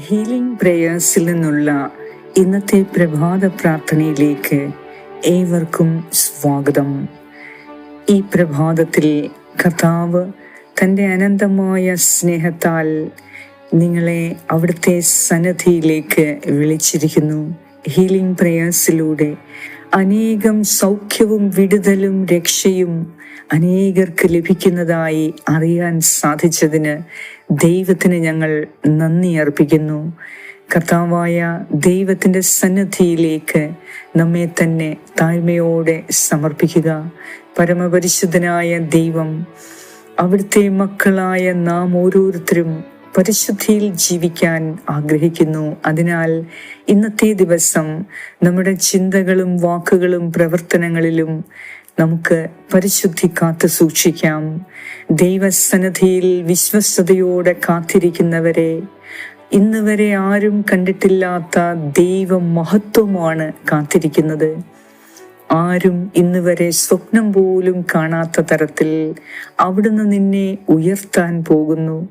Healing പ്രേയേഴ്സിൽ നിന്നുള്ള ഇന്നത്തെ പ്രഭാത പ്രാർത്ഥനയിലേക്ക് ഏവർക്കും സ്വാഗതം. ഈ പ്രഭാതത്തിൽ കർത്താവ് തന്റെ അനന്തമായ സ്നേഹത്താൽ നിങ്ങളെ അവിടുത്തെ സന്നദ്ധിയിലേക്ക് വിളിച്ചിരിക്കുന്നു. ഹീലിംഗ് പ്രേയേഴ്സിലൂടെ അനേകം സൗഖ്യവും വിടുതലും രക്ഷയും അനേകർക്ക് ലഭിക്കുന്നതായി അറിയാൻ സാധിച്ചതിന് ദൈവത്തിന് ഞങ്ങൾ നന്ദി അർപ്പിക്കുന്നു. കർത്താവായ ദൈവത്തിന്റെ സന്നദ്ധിയിലേക്ക് നമ്മെ തന്നെ താഴ്മയോടെ സമർപ്പിക്കുക. പരമപരിശുദ്ധനായ ദൈവം അവിടുത്തെ മക്കളായ നാം ഓരോരുത്തരും പരിശുദ്ധിയിൽ ജീവിക്കാൻ ആഗ്രഹിക്കുന്നു. അതിനാൽ ഇന്നത്തെ ദിവസം നമ്മുടെ ചിന്തകളും വാക്കുകളും പ്രവർത്തനങ്ങളിലും നമുക്ക് പരിശുദ്ധി കാത്തു സൂക്ഷിക്കാം. ദൈവസന്നദ്ധിയിൽ വിശ്വസ്തയോടെ കാത്തിരിക്കുന്നവരെ ഇന്ന് വരെ ആരും കണ്ടിട്ടില്ലാത്ത ദൈവ മഹത്വമാണ് കാത്തിരിക്കുന്നത്. ആരും ഇന്ന് വരെ സ്വപ്നം പോലും കാണാത്ത തരത്തിൽ അവിടുന്ന് നിന്നെ ഉയർത്താൻ പോകുന്നു.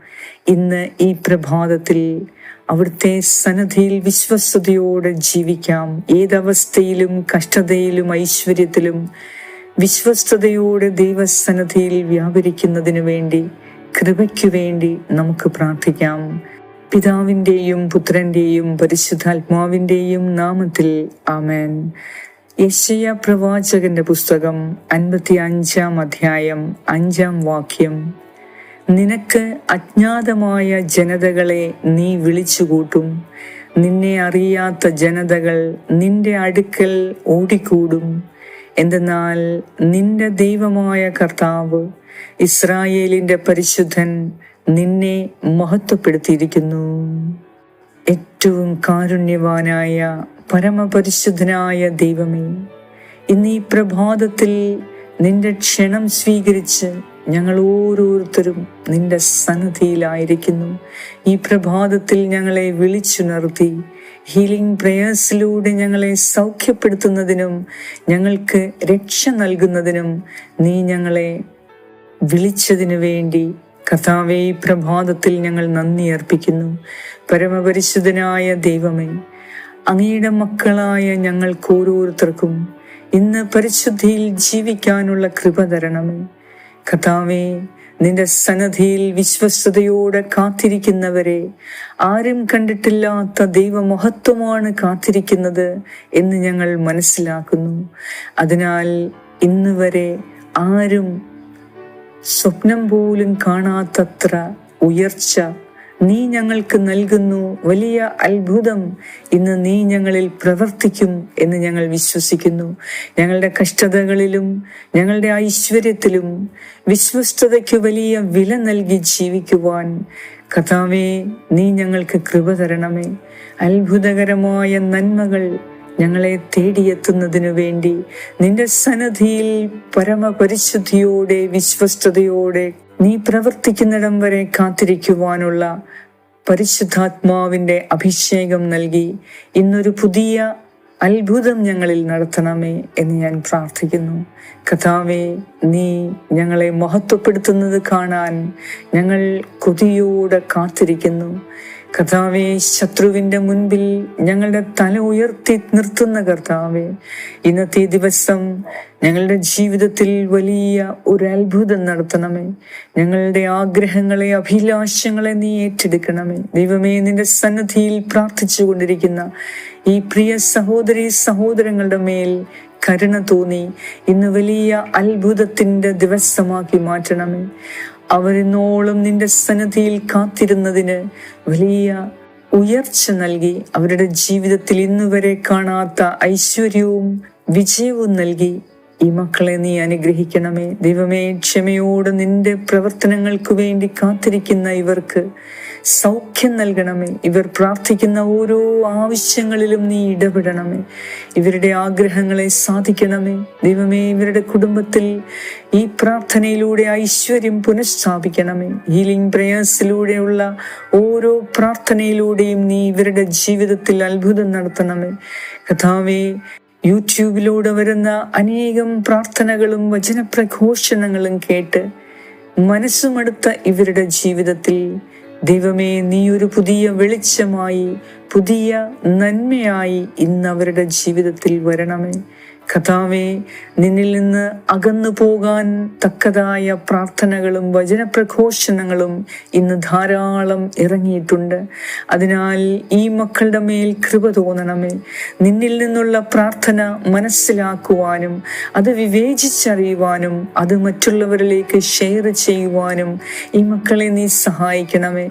ഇന്ന് ഈ പ്രഭാതത്തിൽ അവിടുത്തെ സന്നദ്ധിയിൽ വിശ്വസ്തയോടെ ജീവിക്കാം. ഏതവസ്ഥയിലും കഷ്ടതയിലും ഐശ്വര്യത്തിലും വിശ്വസ്തയോടെ ദൈവസന്നദ്ധിയിൽ വ്യാപരിക്കുന്നതിനു വേണ്ടി കൃപയ്ക്കു വേണ്ടി നമുക്ക് പ്രാർത്ഥിക്കാം. പിതാവിന്റെയും പുത്രന്റെയും പരിശുദ്ധാത്മാവിന്റെയും നാമത്തിൽ ആമേൻ. യശയ പ്രവാചകന്റെ പുസ്തകം അൻപത്തി അഞ്ചാം അധ്യായം അഞ്ചാം വാക്യം. നിനക്ക് അജ്ഞാതമായ ജനതകളെ നീ വിളിച്ചുകൂട്ടും. നിന്നെ അറിയാത്ത ജനതകൾ നിന്റെ അടുക്കൽ ഓടിക്കൂടും. എന്തെന്നാൽ നിന്റെ ദൈവമായ കർത്താവ് ഇസ്രായേലിന്റെ പരിശുദ്ധൻ നിന്നെ മഹത്വപ്പെടുത്തിയിരിക്കുന്നു. ഏറ്റവും കാരുണ്യവാനായ പരമപരിശുദ്ധനായ ദൈവമേ ഇന്ന് ഈ പ്രഭാതത്തിൽ നിന്റെ ക്ഷണം സ്വീകരിച്ച് ഞങ്ങൾ ഓരോരുത്തരും നിന്റെ സന്നദ്ധിയിലായിരിക്കുന്നു ഈ പ്രഭാതത്തിൽ ഞങ്ങളെ വിളിച്ചുണർത്തി ഹീലിംഗ് പ്രേയേഴ്സിലൂടെ ഞങ്ങളെ സൗഖ്യപ്പെടുത്തുന്നതിനും ഞങ്ങൾക്ക് രക്ഷ നൽകുന്നതിനും നീ ഞങ്ങളെ വിളിച്ചതിനു വേണ്ടി കഥാവേ പ്രഭാതത്തിൽ ഞങ്ങൾ നന്ദി അർപ്പിക്കുന്നു. പരമപരിശുദ്ധനായ ദൈവമേ അങ്ങയുടെ മക്കളായ ഞങ്ങൾക്ക് ഓരോരുത്തർക്കും ഇന്ന് പരിശുദ്ധിയിൽ ജീവിക്കാനുള്ള കൃപ തരണമേ. കഥാവേ നിന്റെ സന്നദ്ധിയിൽ വിശ്വസ്തയോടെ കാത്തിരിക്കുന്നവരെ ആരും കണ്ടിട്ടില്ലാത്ത ദൈവമഹത്വമാണ് കാത്തിരിക്കുന്നത് എന്ന് ഞങ്ങൾ മനസ്സിലാക്കുന്നു. അതിനാൽ ഇന്ന് വരെ ആരും സ്വപ്നം പോലും കാണാത്തത്ര ഉയർച്ച നീ ഞങ്ങൾക്ക് നൽകുന്നു വലിയ അത്ഭുതം. ഇന്ന് നീ ഞങ്ങളിൽ പ്രവർത്തിക്കും എന്ന് ഞങ്ങൾ വിശ്വസിക്കുന്നു. ഞങ്ങളുടെ കഷ്ടതകളിലും ഞങ്ങളുടെ ഐശ്വര്യത്തിലും വിശ്വസ്തതയ്ക്ക് വലിയ വില നൽകി ജീവിക്കുവാൻ കഥാവേ നീ ഞങ്ങൾക്ക് കൃപ തരണമേ. അത്ഭുതകരമായ നന്മകൾ ഞങ്ങളെ തേടിയെത്തുന്നതിനു വേണ്ടി നിന്റെ സന്നദ്ധിയിൽ പരമപരിശുദ്ധിയോടെ വിശ്വസ്തയോടെ നീ പ്രവർത്തിക്കുന്നിടം വരെ കാത്തിരിക്കുവാനുള്ള പരിശുദ്ധാത്മാവിന്റെ അഭിഷേകം നൽകി. ഇന്നൊരു പുതിയ അത്ഭുതം ഞങ്ങളിൽ നടത്തണമേ എന്ന് ഞാൻ പ്രാർത്ഥിക്കുന്നു. കഥാവെ നീ ഞങ്ങളെ മഹത്വപ്പെടുത്തുന്നത് കാണാൻ ഞങ്ങൾ കൊതിയോടെ കാത്തിരിക്കുന്നു. കർത്താവെ ശത്രുവിന്റെ മുൻപിൽ ഞങ്ങളുടെ തല ഉയർത്തി നിർത്തുന്ന കർത്താവെ ഇന്നത്തെ ദിവസം ഞങ്ങളുടെ ജീവിതത്തിൽ വലിയ ഒരു അത്ഭുതം നടത്തണമേ. ഞങ്ങളുടെ ആഗ്രഹങ്ങളെ അഭിലാഷങ്ങളെ നീ ഏറ്റെടുക്കണമേ. ദൈവമേ നിന്റെ സന്നദ്ധിയിൽ പ്രാർത്ഥിച്ചു കൊണ്ടിരിക്കുന്ന ഈ പ്രിയ സഹോദരി സഹോദരങ്ങളുടെ മേൽ കരുണ തോന്നി. ഇന്ന് വലിയ അത്ഭുതത്തിന്റെ ദിവസമാക്കി മാറ്റണമേ. അവരിന്നോളം നിന്റെ സന്നദ്ധിയിൽ കാത്തിരുന്നതിന് വലിയ ഉയർച്ച നൽകി അവരുടെ ജീവിതത്തിൽ ഇന്നുവരെ കാണാത്ത ഐശ്വര്യവും വിജയവും നൽകി. ഈ മക്കളെ നീ അനുഗ്രഹിക്കണമേ. ദൈവമേ ക്ഷമയോട് നിന്റെ പ്രവർത്തനങ്ങൾക്ക് വേണ്ടി കാത്തിരിക്കുന്ന ഇവർക്ക് സൗഖ്യം നൽകണമേ. ഇവർ പ്രാർത്ഥിക്കുന്ന ഓരോ ആവശ്യങ്ങളിലും നീ ഇടപെടണമേ. ഇവരുടെ ആഗ്രഹങ്ങളെ സാധിക്കണമേ. ദൈവമേ ഇവരുടെ കുടുംബത്തിൽ ഈ പ്രാർത്ഥനയിലൂടെ ഐശ്വര്യം പുനഃസ്ഥാപിക്കണമേ. ഹീലിംഗ് പ്രേയേഴ്സിലൂടെയുള്ള ഓരോ പ്രാർത്ഥനയിലൂടെയും നീ ഇവരുടെ ജീവിതത്തിൽ അത്ഭുതം നടത്തണമേ. കഥാവേ യൂട്യൂബിലൂടെ വരുന്ന അനേകം പ്രാർത്ഥനകളും വചനപ്രഘോഷണങ്ങളും കേട്ട് മനസ്സുമടുത്ത ഇവരുടെ ജീവിതത്തിൽ ദൈവമേ നീ ഒരു പുതിയ വെളിച്ചമായി പുതിയ നന്മയായി ഇന്ന് അവരുടെ ജീവിതത്തിൽ വരണമേ. കഥാവെ നിന്നിൽ നിന്ന് അകന്നു പോകാൻ തക്കതായ പ്രാർത്ഥനകളും വചനപ്രഘോഷണങ്ങളും ഇന്ന് ധാരാളം ഇറങ്ങിയിട്ടുണ്ട്. അതിനാൽ ഈ മക്കളുടെ മേൽ കൃപ തോന്നണമേ. നിന്നിൽ നിന്നുള്ള പ്രാർത്ഥന മനസ്സിലാക്കുവാനും അത് വിവേചിച്ചറിയുവാനും അത് മറ്റുള്ളവരിലേക്ക് ഷെയർ ചെയ്യുവാനും ഈ മക്കളെ നീ സഹായിക്കണമേ.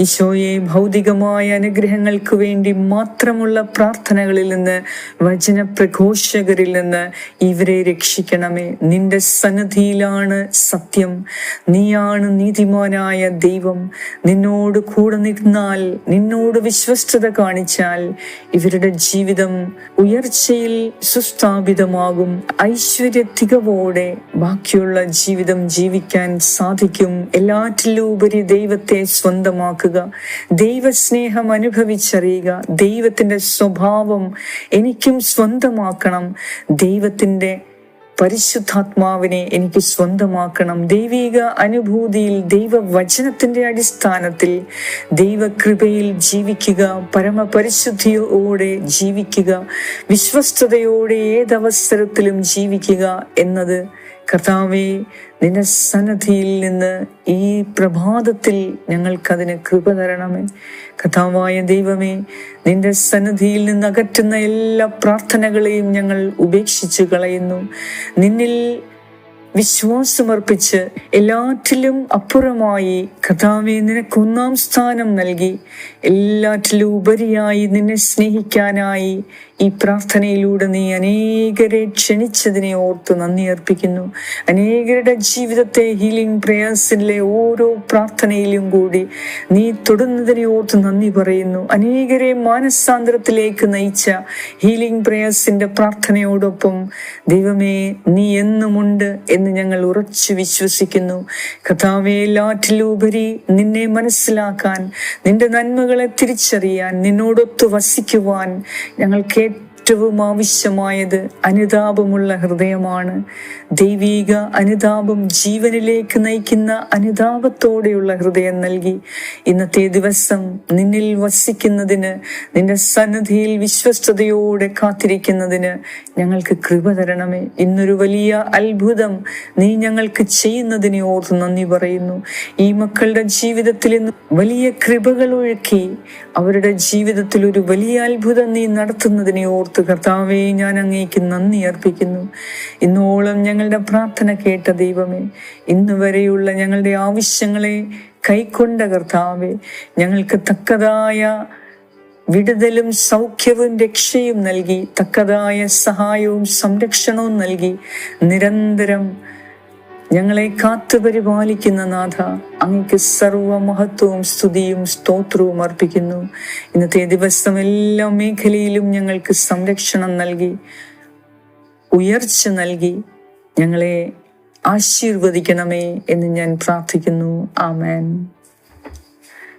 ഈശോയെ ഭൗതികമായ അനുഗ്രഹങ്ങൾക്ക് വേണ്ടി മാത്രമുള്ള പ്രാർത്ഥനകളിൽ നിന്ന് വചനപ്രഘോഷകരിൽ നിന്ന് ഇവരെ രക്ഷിക്കണമേ. നിന്റെ സന്നദ്ധിയിലാണ് സത്യം. നീയാണ് നീതിമാനായ ദൈവം. നിന്നോട് കൂടെ നിന്നാൽ നിന്നോട് വിശ്വസ്തത കാണിച്ചാൽ ഇവരുടെ ജീവിതം ഉയർച്ചയിൽ സുസ്ഥാപിതമാകും. ഐശ്വര്യ തികവോടെ ബാക്കിയുള്ള ജീവിതം ജീവിക്കാൻ സാധിക്കും. എല്ലാറ്റിലും ഉപരി ദൈവത്തെ സ്വന്തമാക്കുക ദൈവസ്നേഹം അനുഭവിച്ചറിയുക. ദൈവത്തിന്റെ സ്വഭാവം എനിക്കും സ്വന്തമാക്കണം. ദൈവത്തിന്റെ പരിശുദ്ധാത്മാവിനെ എനിക്ക് സ്വന്തമാക്കണം. ദൈവിക അനുഭൂതിയിൽ ദൈവവചനത്തിന്റെ അടിസ്ഥാനത്തിൽ ദൈവകൃപയിൽ ജീവിക്കുക പരമപരിശുദ്ധിയോടെ ജീവിക്കുക വിശ്വസ്തയോടെ ഏതവസരത്തിലും ജീവിക്കുക എന്നത് കർത്താവെ നിന്റെ സന്നദ്ധിയിൽ നിന്ന് ഈ പ്രഭാതത്തിൽ ഞങ്ങൾക്കതിന് കൃപ തരണമേ. കഥാവായ ദൈവമേ നിന്റെ സന്നദ്ധിയിൽ നിന്ന് അകറ്റുന്ന എല്ലാ പ്രാർത്ഥനകളെയും ഞങ്ങൾ ഉപേക്ഷിച്ച് കളയുന്നു. നിന്നിൽ വിശ്വാസമർപ്പിച്ച് എല്ലാറ്റിലും അപ്പുറമായി കഥാവെ നിനക്ക് ഒന്നാം സ്ഥാനം നൽകി. എല്ലാറ്റിലും ഉപരിയായി നിന്നെ സ്നേഹിക്കാനായി ഈ പ്രാർത്ഥനയിലൂടെ നീ അനേകരെ ക്ഷണിച്ചതിനെ ഓർത്ത് നന്ദി അർപ്പിക്കുന്നു. അനേകരുടെ ജീവിതത്തെ ഹീലിംഗ് പ്രയാസിലെ ഓരോ പ്രാർത്ഥനയിലും കൂടി നീ തൊടുന്നതിനെ ഓർത്ത് നന്ദി പറയുന്നു. അനേകരെ മാനസാന്തരത്തിലേക്ക് നയിച്ച ഹീലിംഗ് പ്രയാസിന്റെ പ്രാർത്ഥനയോടൊപ്പം ദൈവമേ നീ എന്നുമുണ്ട് എന്ന് ഞങ്ങൾ ഉറച്ചു വിശ്വസിക്കുന്നു. കഥാവേ ലാറ്റിലുപരി നിന്നെ മനസ്സിലാക്കാൻ നിന്റെ നന്മകളെ തിരിച്ചറിയാൻ നിന്നോടൊത്ത് വസിക്കുവാൻ ഞങ്ങൾക്ക് ഏറ്റവും ആവശ്യമായത് അനുതാപമുള്ള ഹൃദയമാണ്. ദൈവീക അനുതാപം ജീവനിലേക്ക് നയിക്കുന്ന അനുതാപത്തോടെയുള്ള ഹൃദയം നൽകി. ഇന്നത്തെ ദിവസം നിന്നിൽ വസിക്കുന്നതിന് നിന്റെ സന്നദ്ധിയിൽ വിശ്വസ്തയോടെ കാത്തിരിക്കുന്നതിന് ഞങ്ങൾക്ക് കൃപ തരണമേ. ഇന്നൊരു വലിയ അത്ഭുതം നീ ഞങ്ങൾക്ക് ചെയ്യുന്നതിനെ ഓർത്ത് നന്ദി പറയുന്നു. ഈ മക്കളുടെ ജീവിതത്തിൽ ഇന്ന് വലിയ കൃപകൾ ഒഴുക്കി അവരുടെ ജീവിതത്തിൽ ഒരു വലിയ അത്ഭുതം നീ നടത്തുന്നതിനെ ഓർത്ത് കർത്താവേ ഞാൻ അങ്ങേക്ക് നന്ദി അർപ്പിക്കുന്നു. ഇന്നോളം ഞങ്ങളുടെ പ്രാർത്ഥന കേട്ട ദൈവമേ ഇന്ന് വരെയുള്ള ഞങ്ങളുടെ ആവശ്യങ്ങളെ കൈക്കൊണ്ട കർത്താവെ ഞങ്ങൾക്ക് തക്കതായ വിടുതലും സൗഖ്യവും രക്ഷയും നൽകി തക്കതായ സഹായവും സംരക്ഷണവും നൽകി നിരന്തരം ഞങ്ങളെ കാത്തു പരിപാലിക്കുന്ന നാഥ അങ്ങക്ക് സർവ മഹത്വവും സ്തുതിയും സ്തോത്രവും അർപ്പിക്കുന്നു. ഇന്നത്തെ ദിവസം എല്ലാ മേഖലയിലും ഞങ്ങൾക്ക് സംരക്ഷണം നൽകി ഉയർച്ച നൽകി ഞങ്ങളെ ആശീർവദിക്കണമേ എന്ന് ഞാൻ പ്രാർത്ഥിക്കുന്നു. ആമേൻ.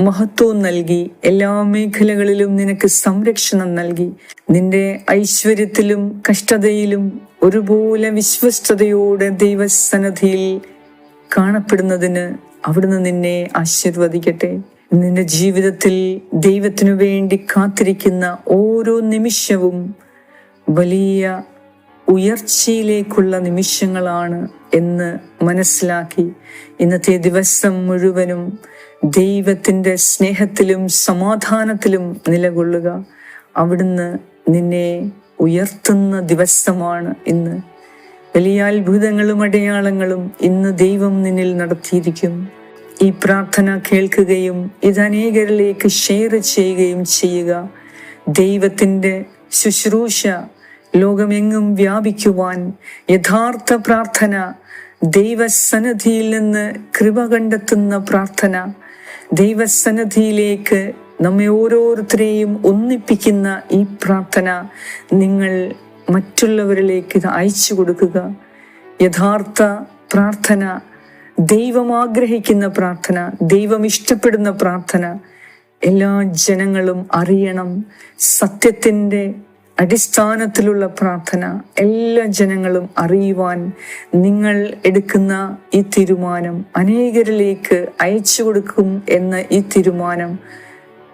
മഹത്വവും നൽകി. എല്ലാ മേഖലകളിലും നിനക്ക് സംരക്ഷണം നൽകി. നിന്റെ ഐശ്വര്യത്തിലും കഷ്ടതയിലും ഒരുപോലെ വിശ്വസ്തയോടെ ദൈവസന്നധിയിൽ കാണപ്പെടുന്നതിന് അവിടുന്ന് നിന്നെ ആശീർവദിക്കട്ടെ. നിന്റെ ജീവിതത്തിൽ ദൈവത്തിനു വേണ്ടി കാത്തിരിക്കുന്ന ഓരോ നിമിഷവും വലിയ ഉയർച്ചയിലേക്കുള്ള നിമിഷങ്ങളാണ് എന്ന് മനസ്സിലാക്കി. ഇന്നത്തെ ദിവസം മുഴുവനും ദൈവത്തിന്റെ സ്നേഹത്തിലും സമാധാനത്തിലും നിലകൊള്ളുക. അവിടുന്ന് നിന്നെ ഉയർത്തുന്ന ദിവസമാണ് ഇന്ന്. വലിയ അത്ഭുതങ്ങളും അടയാളങ്ങളും ഇന്ന് ദൈവം നിന്നിൽ നടത്തിയിരിക്കും. ഈ പ്രാർത്ഥന കേൾക്കുകയും ഇത് അനേകരിലേക്ക് ഷെയർ ചെയ്യുകയും ചെയ്യുക. ദൈവത്തിന്റെ ശുശ്രൂഷ ലോകമെങ്ങും വ്യാപിക്കുവാൻ യഥാർത്ഥ പ്രാർത്ഥന ദൈവസന്നിധിയിൽ നിന്ന് കൃപ കണ്ടെത്തുന്ന പ്രാർത്ഥന ദൈവസന്നദ്ധിയിലേക്ക് നമ്മെ ഓരോരുത്തരെയും ഒന്നിപ്പിക്കുന്ന ഈ പ്രാർത്ഥന നിങ്ങൾ മറ്റുള്ളവരിലേക്ക് ഇത് അയച്ചു കൊടുക്കുക. യഥാർത്ഥ പ്രാർത്ഥന ദൈവം ആഗ്രഹിക്കുന്ന പ്രാർത്ഥന ദൈവം ഇഷ്ടപ്പെടുന്ന പ്രാർത്ഥന എല്ലാ ജനങ്ങളും അറിയണം. സത്യത്തിന്റെ അടിസ്ഥാനത്തിലുള്ള പ്രാർത്ഥന എല്ലാ ജനങ്ങളും അറിയുവാൻ നിങ്ങൾ എടുക്കുന്ന ഈ തീരുമാനം അനേകരിലേക്ക് അയച്ചു കൊടുക്കും എന്ന ഈ തീരുമാനം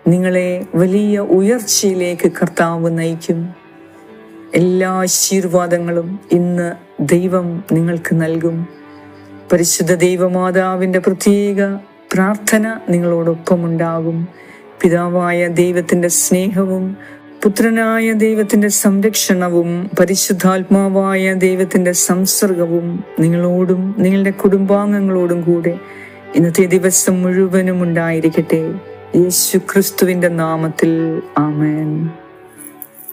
നിങ്ങളെ വലിയ ഉയർച്ചയിലേക്ക് കർത്താവ് നയിക്കും. എല്ലാ ആശീർവാദങ്ങളും ഇന്ന് ദൈവം നിങ്ങൾക്ക് നൽകും. പരിശുദ്ധ ദൈവമാതാവിന്റെ പ്രത്യേക പ്രാർത്ഥന നിങ്ങളോടൊപ്പം ഉണ്ടാകും പിതാവായ ദൈവത്തിന്റെ സ്നേഹവും പുത്രനായ ദൈവത്തിന്റെ സംരക്ഷണവും പരിശുദ്ധാത്മാവായ ദൈവത്തിന്റെ സംസർഗവും നിങ്ങളോടും നിങ്ങളുടെ കുടുംബാംഗങ്ങളോടും കൂടെ ഇന്നത്തെ ദിവസം മുഴുവനും ഉണ്ടായിരിക്കട്ടെ. യേശു ക്രിസ്തുവിന്റെ നാമത്തിൽ. ആമേൻ.